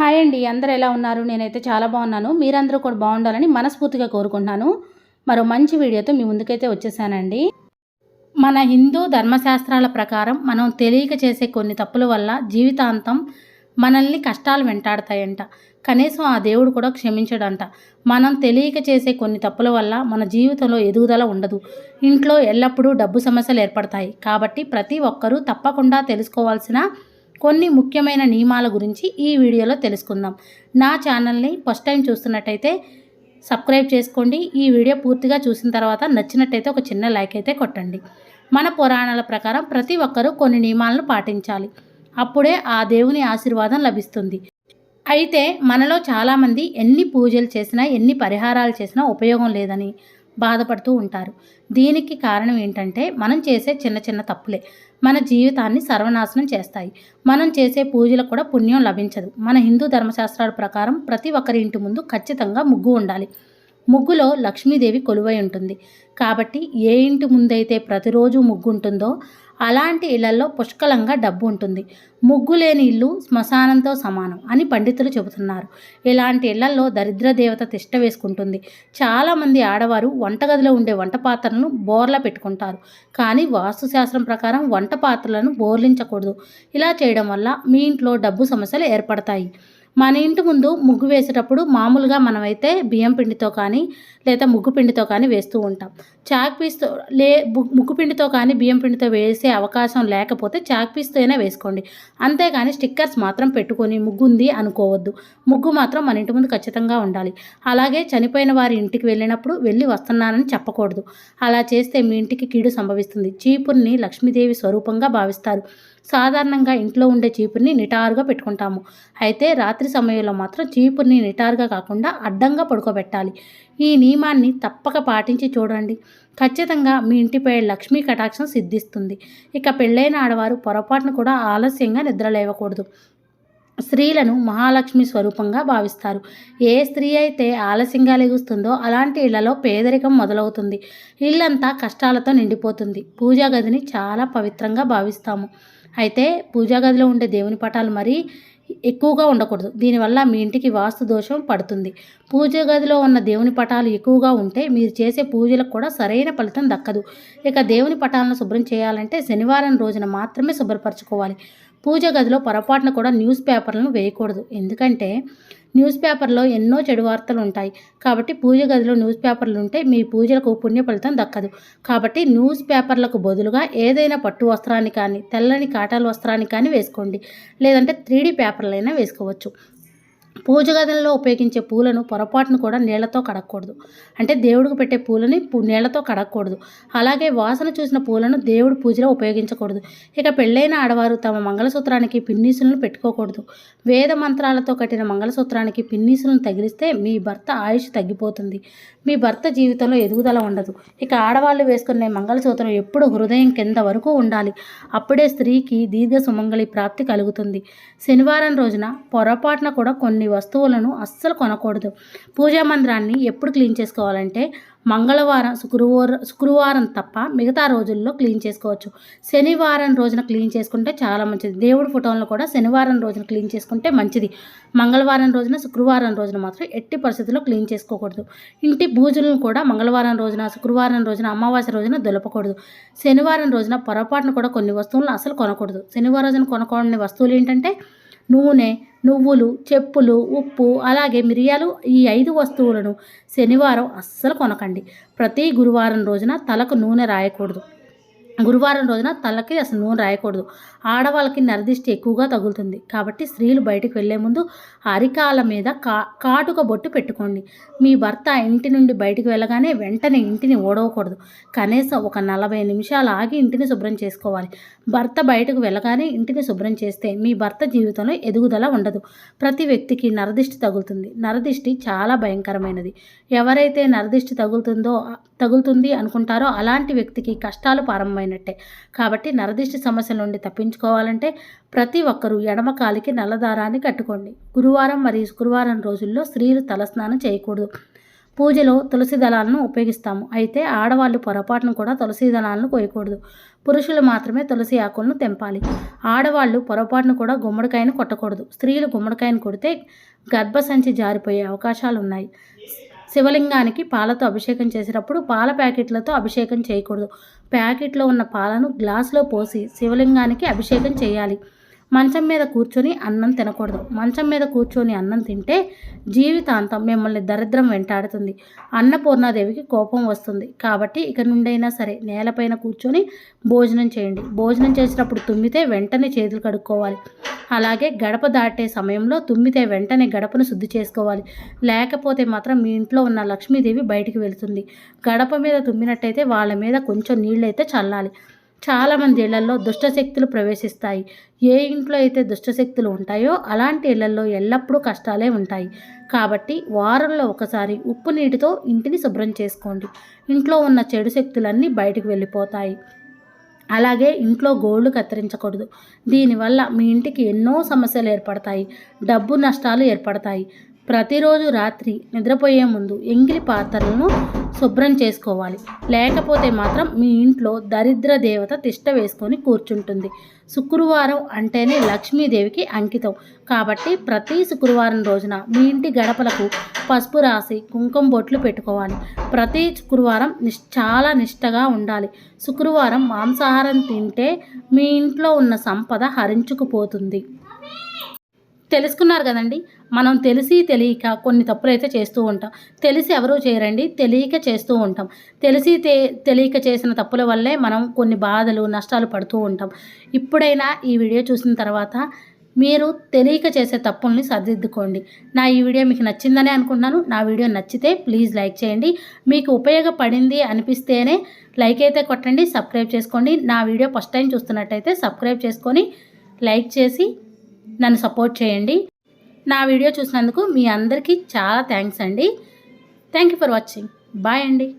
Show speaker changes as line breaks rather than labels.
Hi అండి అందరూ ఎలా ఉన్నారు? నేనైతే చాలా బాగున్నాను. మీరందరూ కూడా బాగుండాలని మనస్ఫూర్తిగా కోరుకుంటున్నాను. మరో మంచి వీడియోతో మీ ముందుకైతే వచ్చేసానండి. మన హిందూ ధర్మశాస్త్రాల ప్రకారం మనం తెలియక చేసే కొన్ని తప్పుల వల్ల జీవితాంతం మనల్ని కష్టాలు వెంటాడతాయంట. కనీసం ఆ దేవుడు కూడా క్షమించడంట. మనం తెలియక చేసే కొన్ని తప్పుల వల్ల మన జీవితంలో ఎదుగుదల ఉండదు. ఇంట్లో ఎల్లప్పుడూ డబ్బు సమస్యలు ఏర్పడతాయి. కాబట్టి ప్రతి ఒక్కరూ తప్పకుండా తెలుసుకోవాల్సిన కొన్ని ముఖ్యమైన నియమాల గురించి ఈ వీడియోలో తెలుసుకుందాం. నా ఛానల్ని ఫస్ట్ టైం చూస్తున్నట్టయితే సబ్స్క్రైబ్ చేసుకోండి. ఈ వీడియో పూర్తిగా చూసిన తర్వాత నచ్చినట్టయితే ఒక చిన్న లైక్ అయితే కొట్టండి. మన పురాణాల ప్రకారం ప్రతి ఒక్కరూ కొన్ని నియమాలను పాటించాలి. అప్పుడే ఆ దేవుని ఆశీర్వాదం లభిస్తుంది. అయితే మనలో చాలామంది ఎన్ని పూజలు చేసినా ఎన్ని పరిహారాలు చేసినా ఉపయోగం లేదని. బాధపడుతూ ఉంటారు. దీనికి కారణం ఏంటంటే మనం చేసే చిన్న చిన్న తప్పులే. మన జీవితాన్ని సర్వనాశనం చేస్తాయి. మనం చేసే పూజలకు కూడా పుణ్యం లభించదు. మన హిందూ ధర్మశాస్త్రాల ప్రకారం ప్రతి ఒక్కరి ఇంటి ముందు ఖచ్చితంగా ముగ్గు ఉండాలి. ముగ్గులో లక్ష్మీదేవి కొలువై ఉంటుంది. కాబట్టి ఏ ఇంటి ముందైతే ప్రతిరోజు ముగ్గు ఉంటుందో అలాంటి ఇళ్ళలో పుష్కలంగా డబ్బు ఉంటుంది. ముగ్గు లేని ఇల్లు శ్మశానంతో సమానం అని పండితులు చెబుతున్నారు. ఇలాంటి ఇళ్ళలో దరిద్ర దేవత తిష్ట వేసుకుంటుంది. చాలామంది ఆడవారు వంటగదిలో ఉండే వంట పాత్రలను బోర్లా పెట్టుకుంటారు. కానీ వాస్తుశాస్త్రం ప్రకారం వంట పాత్రలను బోర్లించకూడదు. ఇలా చేయడం వల్ల మీ ఇంట్లో డబ్బు సమస్యలు ఏర్పడతాయి. మన ఇంటి ముందు ముగ్గు వేసేటప్పుడు మామూలుగా మనమైతే బియ్యం పిండితో కానీ లేదా ముగ్గు పిండితో కానీ వేస్తూ ఉంటాం. చాక్ పీస్తో లే ముగ్గు పిండితో కానీ బియ్యం పిండితో వేసే అవకాశం లేకపోతే చాక్ పీస్తో అయినా వేసుకోండి. అంతేగాని స్టిక్కర్స్ మాత్రం పెట్టుకొని ముగ్గు ఉంది అనుకోవద్దు. ముగ్గు మాత్రం మన ఇంటి ముందు ఖచ్చితంగా ఉండాలి. అలాగే చనిపోయిన వారి ఇంటికి వెళ్ళినప్పుడు వెళ్ళి వస్తున్నానని చెప్పకూడదు. అలా చేస్తే మీ ఇంటికి కీడు సంభవిస్తుంది. చీపుర్ని లక్ష్మీదేవి స్వరూపంగా భావిస్తారు. సాధారణంగా ఇంట్లో ఉండే చీపుర్ని నిటారుగా పెట్టుకుంటాము. అయితే రాత్రి సమయంలో మాత్రం చీపుర్ని నిటారుగా కాకుండా అడ్డంగా పడుకోబెట్టాలి. ఈ నియమాన్ని తప్పక పాటించి చూడండి. ఖచ్చితంగా మీ ఇంటిపై లక్ష్మీ కటాక్షం సిద్ధిస్తుంది. ఇక పెళ్ళైన ఆడవారు పొరపాటును కూడా ఆలస్యంగా నిద్రలేవకూడదు స్త్రీలను మహాలక్ష్మి స్వరూపంగా భావిస్తారు. ఏ స్త్రీ అయితే ఆలస్యంగా లెగుస్తుందో అలాంటి ఇళ్ళలో పేదరికం మొదలవుతుంది. ఇల్లంతా కష్టాలతో నిండిపోతుంది. పూజా గదిని చాలా పవిత్రంగా భావిస్తాము. అయితే పూజా గదిలో ఉండే దేవుని పటాలు మరీ ఎక్కువగా ఉండకూడదు. దీనివల్ల మీ ఇంటికి వాస్తు దోషం పడుతుంది. పూజ గదిలో ఉన్న దేవుని పటాలు ఎక్కువగా ఉంటే మీరు చేసే పూజలకు కూడా సరైన ఫలితం దక్కదు. ఇక దేవుని పటాలను శుభ్రం చేయాలంటే శనివారం రోజున మాత్రమే శుభ్రపరచుకోవాలి. పూజ గదిలో పొరపాటున కూడా న్యూస్ పేపర్లను వేయకూడదు. ఎందుకంటే న్యూస్ పేపర్లో ఎన్నో చెడు వార్తలు ఉంటాయి కాబట్టి పూజ గదిలో న్యూస్ పేపర్లు ఉంటే మీ పూజలకు పుణ్య ఫలితం దక్కదు. కాబట్టి న్యూస్ పేపర్లకు బదులుగా ఏదైనా పట్టు వస్త్రాన్ని కానీ తెల్లని కాటాల వస్త్రాన్ని కానీ వేసుకోండి. లేదంటే త్రీ పేపర్లైనా వేసుకోవచ్చు. పూజ గదుల్లో ఉపయోగించే పూలను పొరపాటును కూడా నీళ్ళతో కడగకూడదు. అంటే దేవుడికి పెట్టే పూలని నీళ్ళతో కడగకూడదు. అలాగే వాసన చూసిన పూలను దేవుడి పూజలో ఉపయోగించకూడదు. ఇక పెళ్ళైన ఆడవారు తమ మంగళసూత్రానికి పిన్నీసులను పెట్టుకోకూడదు. వేద మంత్రాలతో కట్టిన మంగళసూత్రానికి పిన్నీసులను తగిలిస్తే మీ భర్త ఆయుష్ తగ్గిపోతుంది. మీ భర్త జీవితంలో ఎదుగుదల ఉండదు. ఇక ఆడవాళ్ళు వేసుకునే మంగళసూత్రం ఎప్పుడు హృదయం కింద వరకు ఉండాలి. అప్పుడే స్త్రీకి దీర్ఘ సుమంగళి ప్రాప్తి కలుగుతుంది. శనివారం రోజున పొరపాటున కూడా కొన్ని వస్తువులను అస్సలు కొనకూడదు. పూజా మందిరాన్ని ఎప్పుడు క్లీన్ చేసుకోవాలంటే మంగళవారం శుక్రవారం శుక్రవారం తప్ప మిగతా రోజుల్లో క్లీన్ చేసుకోవచ్చు. శనివారం రోజున క్లీన్ చేసుకుంటే చాలా మంచిది. దేవుడి ఫోటోలను కూడా శనివారం రోజున క్లీన్ చేసుకుంటే మంచిది. మంగళవారం రోజున శుక్రవారం రోజున మాత్రం ఎట్టి పరిస్థితుల్లో క్లీన్ చేసుకోకూడదు. ఇంటి పూజలను కూడా మంగళవారం రోజున శుక్రవారం రోజున అమావాస్య రోజున దులపకూడదు. శనివారం రోజున పొరపాటున కూడా కొన్ని వస్తువులను అసలు కొనకూడదు. శనివారం రోజున కొనకూడని వస్తువులు ఏంటంటే నూనె నువ్వులు చెప్పులు ఉప్పు అలాగే మిరియాలు ఈ ఐదు వస్తువులను శనివారం అస్సలు కొనకండి. ప్రతి గురువారం రోజున తలకు నూనె రాయకూడదు. గురువారం రోజున తలకి అసలు నూనె రాయకూడదు. ఆడవాళ్ళకి నరదిష్టి ఎక్కువగా తగులుతుంది. కాబట్టి స్త్రీలు బయటకు వెళ్ళే ముందు అరికాల మీద కా కాటుక బొట్టు పెట్టుకోండి. మీ భర్త ఇంటి నుండి బయటకు వెళ్ళగానే వెంటనే ఇంటిని ఓడవకూడదు. కనీసం ఒక నలభై నిమిషాలు ఆగి ఇంటిని శుభ్రం చేసుకోవాలి. భర్త బయటకు వెళ్ళగానే ఇంటిని శుభ్రం చేస్తే మీ భర్త జీవితంలో ఎదుగుదల ఉండదు. ప్రతి వ్యక్తికి నరదిష్టి తగులుతుంది. నరదిష్టి చాలా భయంకరమైనది. ఎవరైతే నరదిష్టి తగులుతుందో తగులుతుంది అనుకుంటారో అలాంటి వ్యక్తికి కష్టాలు ప్రారంభమైనట్టే కాబట్టి నరదిష్టి సమస్యల నుండి తప్పించుకోవాలంటే ప్రతి ఒక్కరూ ఎడమ కాలికి నల్లదారాన్ని కట్టుకోండి. గురువారం మరియు శుక్రవారం రోజుల్లో స్త్రీలు తలస్నానం చేయకూడదు. పూజలో తులసి దళాలను ఉపయోగిస్తాము. అయితే ఆడవాళ్ళు పొరపాటును కూడా తులసి దళాలను కోయకూడదు. పురుషులు మాత్రమే తులసి ఆకులను తెంపాలి. ఆడవాళ్ళు పొరపాటును కూడా గుమ్మడికాయను కొట్టకూడదు. స్త్రీలు గుమ్మడికాయను కొడితే గర్భసంచి జారిపోయే అవకాశాలు ఉన్నాయి శివలింగానికి పాలతో అభిషేకం చేసేటప్పుడు పాల ప్యాకెట్లతో అభిషేకం చేయకూడదు. ప్యాకెట్లో ఉన్న పాలను గ్లాసులో పోసి శివలింగానికి అభిషేకం చేయాలి. మంచం మీద కూర్చొని అన్నం తినకూడదు. మంచం మీద కూర్చొని అన్నం తింటే జీవితాంతం మిమ్మల్ని దరిద్రం వెంటాడుతుంది. అన్నపూర్ణాదేవికి కోపం వస్తుంది. కాబట్టి ఇక నుండైనా సరే నేలపైన కూర్చొని భోజనం చేయండి. భోజనం చేసినప్పుడు తుమ్మితే వెంటనే చేతులు కడుక్కోవాలి. అలాగే గడప దాటే సమయంలో తుమ్మితే వెంటనే గడపను శుద్ధి చేసుకోవాలి. లేకపోతే మాత్రం మీ ఇంట్లో ఉన్న లక్ష్మీదేవి బయటికి వెళ్తుంది. గడప మీద తుమ్మినట్టయితే వాళ్ళ మీద కొంచెం నీళ్ళైతే చల్లాలి. చాలామంది ఇళ్ళలో దుష్టశక్తులు ప్రవేశిస్తాయి. ఏ ఇంట్లో అయితే దుష్టశక్తులు ఉంటాయో అలాంటి ఇళ్ళలో ఎల్లప్పుడూ కష్టాలే ఉంటాయి. కాబట్టి వారంలో ఒకసారి ఉప్పు నీటితో ఇంటిని శుభ్రం చేసుకోండి. ఇంట్లో ఉన్న చెడు శక్తులన్నీ బయటకు వెళ్ళిపోతాయి. అలాగే ఇంట్లో గోళ్ళు కత్తిరించకూడదు. దీనివల్ల మీ ఇంటికి ఎన్నో సమస్యలు ఏర్పడతాయి. డబ్బు నష్టాలు ఏర్పడతాయి. ప్రతిరోజు రాత్రి నిద్రపోయే ముందు ఎంగిలి పాత్రలను శుభ్రం చేసుకోవాలి. లేకపోతే మాత్రం మీ ఇంట్లో దరిద్ర దేవత తిష్ట వేసుకొని కూర్చుంటుంది. శుక్రవారం అంటేనే లక్ష్మీదేవికి అంకితం. కాబట్టి ప్రతి శుక్రవారం రోజున మీ ఇంటి గడపలకు పసుపు రాసి కుంకుమ బొట్లు పెట్టుకోవాలి. ప్రతి శుక్రవారం నిష్ చాలా నిష్టగా ఉండాలి. శుక్రవారం మాంసాహారం తింటే మీ ఇంట్లో ఉన్న సంపద హరించుకుపోతుంది. తెలుసుకున్నారు కదండి. మనం తెలిసి తెలియక కొన్ని తప్పులు అయితే చేస్తూ ఉంటాం. తెలిసి ఎవరూ చేయరండి తెలియక చేస్తూ ఉంటాం. తెలిసి తె తెలియక చేసిన తప్పుల వల్లే మనం కొన్ని బాధలు నష్టాలు పడుతూ ఉంటాం. ఇప్పుడైనా ఈ వీడియో చూసిన తర్వాత మీరు తెలియక చేసే తప్పుల్ని సరిదిద్దుకోండి. నా ఈ వీడియో మీకు నచ్చిందని అనుకుంటున్నాను. నా వీడియో నచ్చితే ప్లీజ్ లైక్ చేయండి. మీకు ఉపయోగపడింది అనిపిస్తేనే లైక్ అయితే కొట్టండి సబ్స్క్రైబ్ చేసుకోండి. నా వీడియో ఫస్ట్ టైం చూస్తున్నట్టయితే సబ్స్క్రైబ్ చేసుకొని లైక్ చేసి నన్ను సపోర్ట్ చేయండి. నా వీడియో చూసినందుకు మీ అందరికీ చాలా థ్యాంక్స్ అండి. Thank you for watching. Bye అండి.